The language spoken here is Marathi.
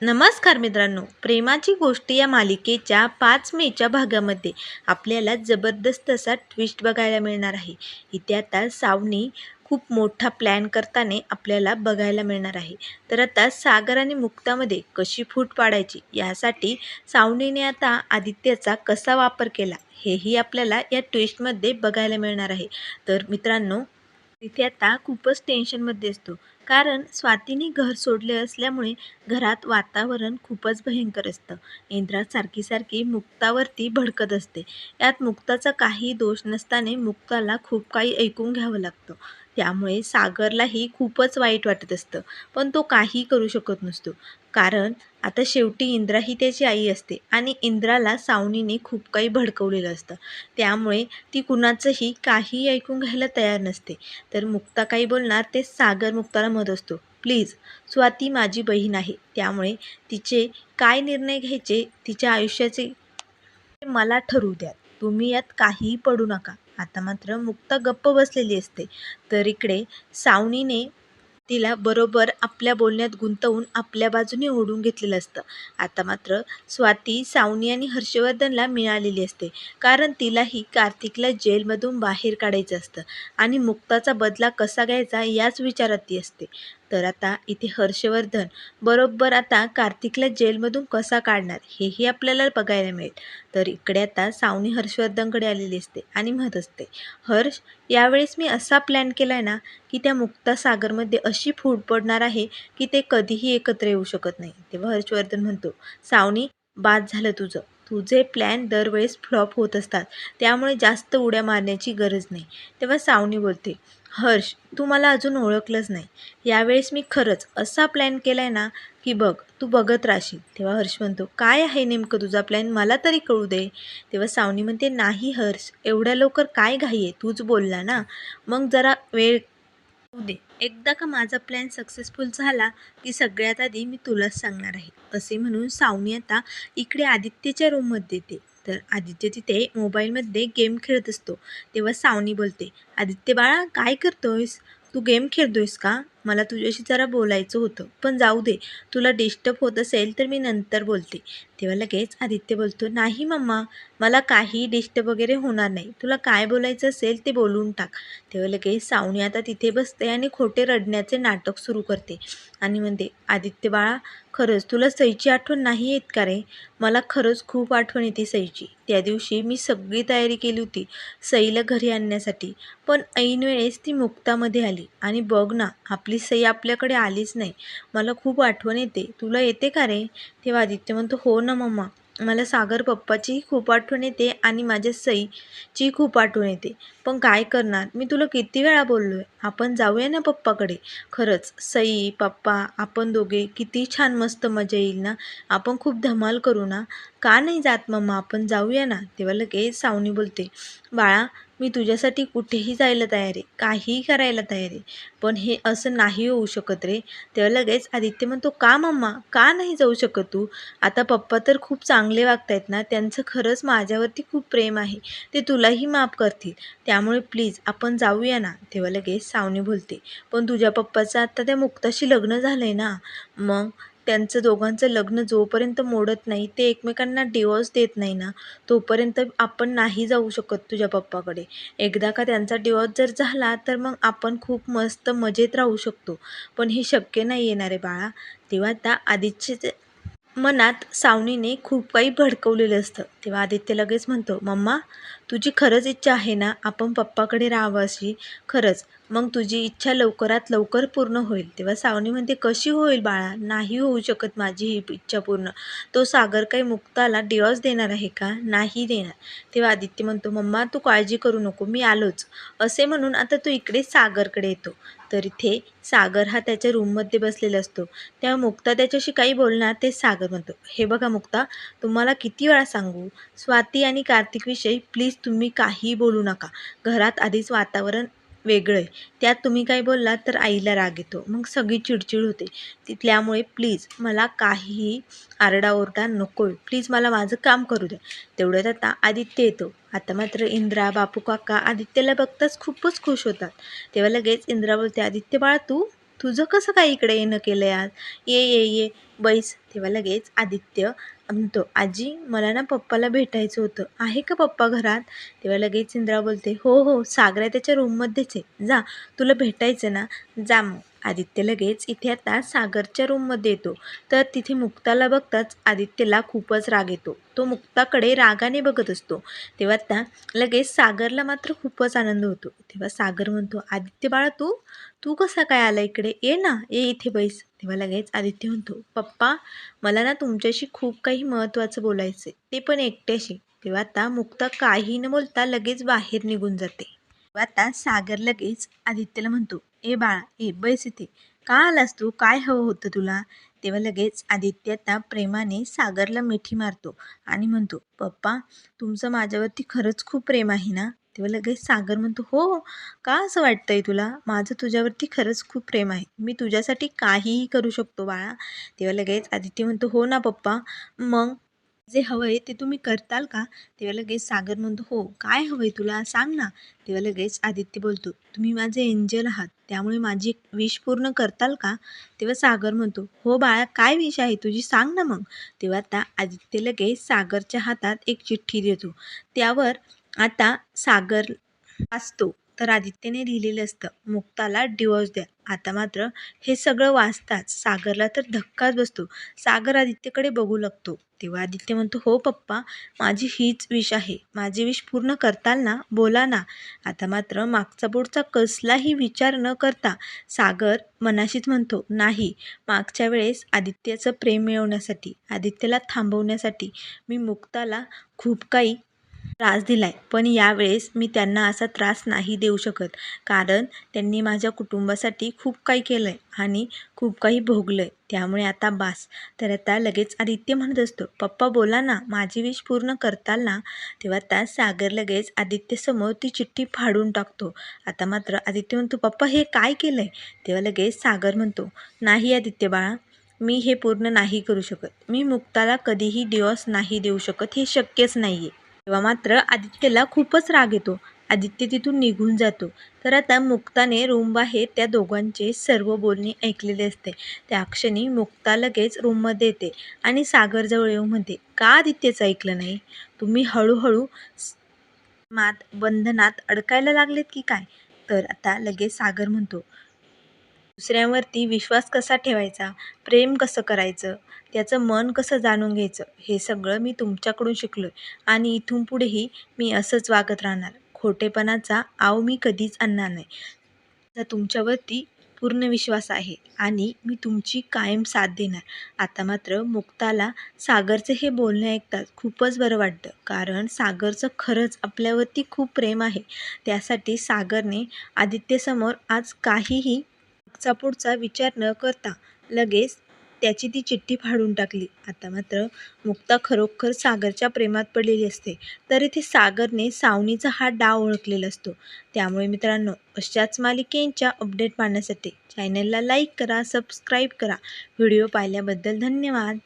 नमस्कार मित्रांनो प्रेमाची गोष्ट या मालिकेच्या पाच मेच्या भागामध्ये आपल्याला जबरदस्त असा ट्विस्ट बघायला मिळणार आहे. इथे आता सावनी खूप मोठा प्लॅन करताना आपल्याला बघायला मिळणार आहे. तर आता सागर आणि मुक्तामध्ये कशी फूट पाडायची यासाठी सावनीने आता आदित्यचा कसा वापर केला हेही आपल्याला या ट्विस्टमध्ये बघायला मिळणार आहे. तर मित्रांनो तिथे आता खूपच टेन्शनमध्ये असतो. कारण स्वातीने घर सोडले असल्यामुळे घरात वातावरण खूपच भयंकर असतं. इंद्रा सारखी सारखी मुक्तावरती भडकत असते. यात मुक्ताचा काही दोष नसताने मुक्ताला खूप काही ऐकून घ्यावं लागतं. त्यामुळे सागरलाही खूपच वाईट वाटत असतं. पण तो काही करू शकत नसतो. कारण आता शेवटी इंद्रा ही त्याची आई असते आणि इंद्राला सावनीने खूप काही भडकवलेलं असतं. त्यामुळे ती कुणाचंही काही ऐकून घ्यायला तयार नसते. तर मुक्ता काही बोलणार ते सागर मुक्ताला मत असतो प्लीज स्वाती माझी बहीण आहे. त्यामुळे तिचे काय निर्णय घ्यायचे तिच्या आयुष्याचे ते मला ठरवू द्या तुम्ही यात काहीही पडू नका. आता मात्र मुक्ता गप्प बसलेली असते. तर इकडे सावनीने तिला बरोबर आपल्या बोलण्यात गुंतवून आपल्या बाजूने ओढून घेतलेलं असतं. आता मात्र स्वाती सावनी आणि हर्षवर्धनला मिळालेली असते. कारण तिलाही कार्तिकला जेलमधून बाहेर काढायचं असतं आणि मुक्ताचा बदला कसा घ्यायचा याच विचारात ती असते. तर आता इथे हर्षवर्धन बरोबर आता कार्तिकला जेलमधून कसा काढणार हेही आपल्याला बघायला मिळेल. तर इकडे आता सावनी हर्षवर्धनकडे आलेली असते आणि म्हणत असते हर्ष यावेळेस मी असा प्लॅन केला आहे ना की त्या मुक्ता सागरमध्ये अशी फूट पडणार आहे की ते कधीही एकत्र येऊ शकत नाही. तेव्हा हर्षवर्धन म्हणतो सावनी बाद झालं तुझं. तुझे प्लॅन दरवेळेस फ्लॉप होत असतात. त्यामुळे जास्त उड्या मारण्याची गरज नाही. तेव्हा सावनी बोलते हर्ष तू मला अजून ओळखलंच नाही. यावेळेस मी खरंच असा प्लॅन केला आहे ना की बघ तू बघत राहशील. तेव्हा हर्ष म्हणतो काय आहे नेमकं तुझा प्लॅन मला तरी कळू दे. तेव्हा सावनी म्हणते नाही हर्ष एवढ्या लवकर काय घाई आहे? तूच बोलला ना. मग जरा वेळ दे. एकदा का माझा प्लॅन सक्सेसफुल झाला की सगळ्यात आधी मी तुलाच सांगणार आहे. असे म्हणून सावनी आता इकडे आदित्यच्या रूममध्ये येते. तर आदित्य तिथे मोबाईलमध्ये गेम खेळत असतो. तेव्हा सावनी बोलते आदित्य बाळा काय करतोयस? तू गेम खेळतोयस का? मला तुझ्याशी जरा बोलायचं होतं. पण जाऊ दे तुला डिस्टर्ब होत असेल तर मी नंतर बोलते. तेव्हा लगेच आदित्य बोलतो नाही मम्मा मला काही डिस्टर्ब वगैरे होणार नाही. तुला काय बोलायचं असेल ते बोलून टाक. तेव्हा लगेच सावनी आता तिथे बसते आणि खोटे रडण्याचे नाटक सुरू करते. आणि म्हणते आदित्य बाळा खरंच तुला सईची आठवण नाही येत का रे? मला खरंच खूप आठवण येते सईची. त्या दिवशी मी सगळी तयारी केली होती सईला घरी आणण्यासाठी. पण ऐन वेळेस ती मुक्तामध्ये आली. आणि बघ ना आपली सई आपल्याकडे आलीच नाही. मला खूप आठवण येते. तुला येते का रे? तेव्हा आदित्य म्हणतो हो ना मम्मा मला सागर पप्पाचीही खूप आठवण येते आणि माझ्या सईची खूप आठवण येते. पण काय करणार? मी तुला किती वेळा बोललो आहे आपण जाऊया ना पप्पाकडे. खरंच सई पप्पा आपण दोघे किती छान मस्त मजा येईल ना? आपण खूप धमाल करू ना? का नाही जात मम्मा आपण जाऊया ना? तेव्हा लगेच सावनी बोलते बाळा मी तुझ्यासाठी कुठेही जायला तयार आहे काहीही करायला तयार आहे. पण हे असं नाही होऊ शकत रे. तेव्हा लगेच आदित्य म्हणतो का मम्मा का नाही जाऊ शकत तू? आता पप्पा तर खूप चांगले वागतायत ना त्यांचं खरंच माझ्यावरती खूप प्रेम आहे. ते तुलाही माफ करतील. त्यामुळे प्लीज आपण जाऊया ना. तेव्हा लगेच सावनी बोलते पण तुझ्या पप्पाचं आता त्या मुक्ताशी लग्न झालं आहे ना. मग त्यांचं दोघांचं लग्न जोपर्यंत मोडत नाही ते एकमेकांना डिवोर्स देत नाही ना तोपर्यंत आपण नाही जाऊ शकत तुझ्या पप्पाकडे. एकदा का त्यांचा डिवोर्स जर झाला तर मग आपण खूप मस्त मजेत राहू शकतो. पण हे शक्य नाही येणार आहे बाळा. तेव्हा त्या आधीचे मनात सावनीने खूप काही भडकवलेलं असतं. तेव्हा आदित्य लगेच म्हणतो मम्मा तुझी खरंच इच्छा आहे ना? आपण पप्पाकडे राहावं अशी. खरंच. मग तुझी इच्छा लवकरात लवकर पूर्ण होईल. तेव्हा सावनी म्हणते कशी होईल बाळा? नाही होऊ शकत माझी ही इच्छा पूर्ण. तो सागर काही मुक्ताला डिवॉर्स देणार आहे का? नाही देणार. तेव्हा आदित्य म्हणतो मम्मा तू काळजी करू नको. मी आलोच. असे म्हणून आता तू इकडे सागरकडे येतो. तर इथे सागर हा त्याच्या रूममध्ये बसलेला असतो. तेव्हा मुक्ता त्याच्याशी काही बोलणार ते सागर म्हणतो हे बघा मुक्ता तुम्हाला किती वेळा सांगू? स्वाती आणि कार्तिकविषयी प्लीज तुम्ही काहीही बोलू नका. घरात आधीच वातावरण वेगळं आहे. त्यात तुम्ही काही बोललात तर आईला राग येतो. मग सगळी चिडचिड होते. तिथल्यामुळे प्लीज मला काहीही आरडाओरडा नको आहे प्लीज मला माझं काम करू द्या. तेवढ्यात आता आदित्य येतो. आता मात्र इंद्रा बापू काका आदित्यला बघताच खूपच खुश होतात. तेव्हा लगेच इंद्रा बोलते आदित्य बाळा तू तुझं कसं काय इकडे येणं केलं आज? ये ये ये. बैस. तेव्हा लगेच आदित्य म्हणतो आजी मला ना पप्पाला भेटायचं होतं. आहे का पप्पा घरात? तेव्हा लगेच इंद्रा बोलते हो हो. सागरा त्याच्या रूममध्येच आहे. जा. तुला भेटायचं ना? जा मग. आदित्य लगेच इथे आता सागरच्या रूममध्ये येतो. तर तिथे मुक्ताला बघताच आदित्यला खूपच राग येतो. तो मुक्ताकडे रागाने बघत असतो. तेव्हा आता लगेच सागरला मात्र खूपच आनंद होतो. तेव्हा सागर म्हणतो आदित्य बाळा तू? तू कसा काय आला इकडे? ये ना ये इथे बैस. तेव्हा लगेच आदित्य म्हणतो पप्पा मला ना तुमच्याशी खूप काही महत्त्वाचं बोलायचं ते पण एकट्याशी. तेव्हा आता मुक्ता काही न बोलता लगेच बाहेर निघून जाते. तेव्हा आता सागर लगेच आदित्यला म्हणतो ए बाळा ए बैस इथे का आलास तू? काय हवं होतं तुला? तेव्हा लगेच आदित्य आता प्रेमाने सागरला मिठी मारतो आणि म्हणतो पप्पा तुमचं माझ्यावरती खरंच खूप प्रेम आहे ना? तेव्हा लगेच सागर म्हणतो हो का असं वाटतंय तुला? माझं तुझ्यावरती खरंच खूप प्रेम आहे. मी तुझ्यासाठी काहीही करू शकतो बाळा. तेव्हा लगेच आदित्य म्हणतो हो ना पप्पा. मग जे हवंय ते तुम्ही करताल का? तेव्हा लगेच सागर म्हणतो हो काय हवंय तुला? सांग ना. तेव्हा लगेच आदित्य बोलतो तुम्ही माझे एंजल आहात त्यामुळे माझी एक विश पूर्ण करताल का? तेव्हा सागर म्हणतो हो बाळा काय विश आहे तुझी? सांग ना मग. तेव्हा आता आदित्य लगेच सागरच्या हातात एक चिठ्ठी देतो. त्यावर आता सागर वाचतो. तर आदित्यने लिहिलेलं असतं मुक्ताला डिवोर्स द्या. आता मात्र हे सगळं वाचताच सागरला तर धक्काच बसतो. सागर आदित्यकडे बघू लागतो. तेव्हा आदित्य म्हणतो हो पप्पा माझी हीच विश आहे. माझी विश पूर्ण करताल ना? बोला ना. आता मात्र मागचा पुढचा कसलाही विचार न करता सागर मनाशीच म्हणतो नाही. मागच्या वेळेस आदित्याचं प्रेम मिळवण्यासाठी आदित्यला थांबवण्यासाठी मी मुक्ताला खूप काही त्रास दिला आहे पण यावेळेस मी त्यांना असा त्रास नाही देऊ शकत. कारण त्यांनी माझ्या कुटुंबासाठी खूप काही केलं आहे आणि खूप काही भोगलं आहे त्यामुळे आता बास. तर आता लगेच आदित्य म्हणत असतो पप्पा बोला ना माझी विश पूर्ण करताल ना? तेव्हा त्या सागर लगेच आदित्यसमोर ती चिठ्ठी फाडून टाकतो. आता मात्र आदित्य म्हणतो पप्पा हे काय केलं आहे तेव्हा लगेच सागर म्हणतो नाही आदित्य बाळा मी हे पूर्ण नाही करू शकत. मी मुक्ताला कधीही डिवॉर्स नाही देऊ शकत हे शक्यच नाही आहे तेव्हा मात्र आदित्यला खूपच राग येतो. आदित्य तिथून निघून जातो. तर आता मुक्ताने रूमबाहेर त्या दोघांचे सर्व बोलणे ऐकलेले असते. त्या क्षणी मुक्ता लगेच रूममध्ये येते आणि सागरजवळ येऊ म्हणते का आदित्यचं ऐकलं नाही? तुम्ही हळूहळू मात बंधनात अडकायला लागलेत की काय? तर आता लगेच सागर म्हणतो दुसऱ्यांवरती विश्वास कसा ठेवायचा? प्रेम कसं करायचं? त्याचं मन कसं जाणून घ्यायचं? हे सगळं मी तुमच्याकडून शिकलो आहे आणि इथून पुढेही मी असंच वागत राहणार. खोटेपणाचा आव मी कधीच आणणार नाही. तर तुमच्यावरती पूर्ण विश्वास आहे आणि मी तुमची कायम साथ देणार. आता मात्र मुक्ताला सागरचं हे बोलणे ऐकताच खूपच बरं वाटतं. कारण सागरचं खरंच आपल्यावरती खूप प्रेम आहे. त्यासाठी सागरने आदित्यसमोर आज काहीही मागचा पुढचा विचार न करता लगेच त्याची ती चिठ्ठी फाडून टाकली. आता मात्र मुक्ता खरोखर सागरच्या प्रेमात पडलेली असते तर इथे सागरने सावनीचा हा डाव ओळखलेला असतो. त्यामुळे मित्रांनो अशाच मालिकेंच्या अपडेट पाहण्यासाठी चॅनलला लाईक करा सबस्क्राईब करा. व्हिडिओ पाहिल्याबद्दल धन्यवाद.